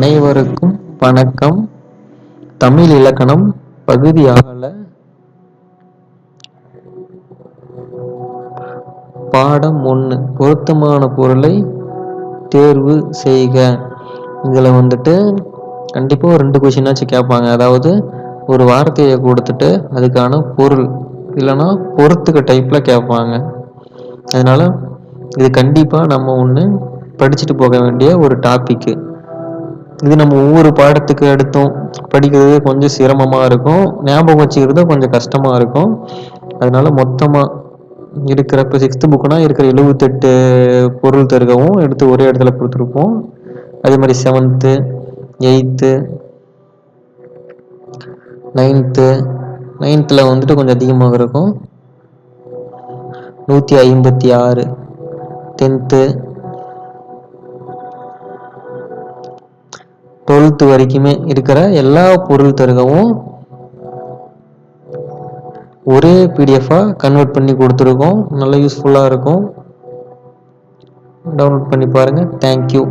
அனைவருக்கும் வணக்கம். தமிழ் இலக்கணம் பகுதி பாடம் ஒன்று பொருத்தமான பொருளை தேர்வு செய்க. இதில் வந்துட்டு கண்டிப்பாக ஒரு ரெண்டு கொஷினாச்சும் கேட்பாங்க. அதாவது ஒரு வார்த்தையை கொடுத்துட்டு அதுக்கான பொருள். இல்லைன்னா பொறுத்துக்க டைப்பில் கேட்பாங்க. அதனால் இது கண்டிப்பாக நம்ம ஒன்று படிச்சுட்டு போக வேண்டிய ஒரு டாப்பிக்கு இது நம்ம ஒவ்வொரு பாடத்துக்கு எடுத்தும் படிக்கிறது கொஞ்சம் சிரமமாக இருக்கும். ஞாபகம் வச்சுக்கிறது கொஞ்சம் கஷ்டமாக இருக்கும். அதனால மொத்தமாக இருக்கிற இப்போ சிக்ஸ்த்து புக்குனா இருக்கிற எழுபத்தெட்டு பொருள் தருகவும் எடுத்து ஒரே இடத்துல கொடுத்துருப்போம். அதே மாதிரி செவன்த்து எயித்து நைன்த்து நைன்த்தில் வந்துட்டு கொஞ்சம் அதிகமாக இருக்கும். நூற்றி ஐம்பத்தி ஆறு டென்த்து டுவெல்த்து வரைக்குமே இருக்கிற எல்லா பொருள் தருகவும் ஒரே பிடிஎஃபாக கன்வெர்ட் பண்ணி கொடுத்துருக்கோம். நல்ல யூஸ்ஃபுல்லாக இருக்கும். டவுன்லோட் பண்ணி பாருங்கள் தேங்க்யூ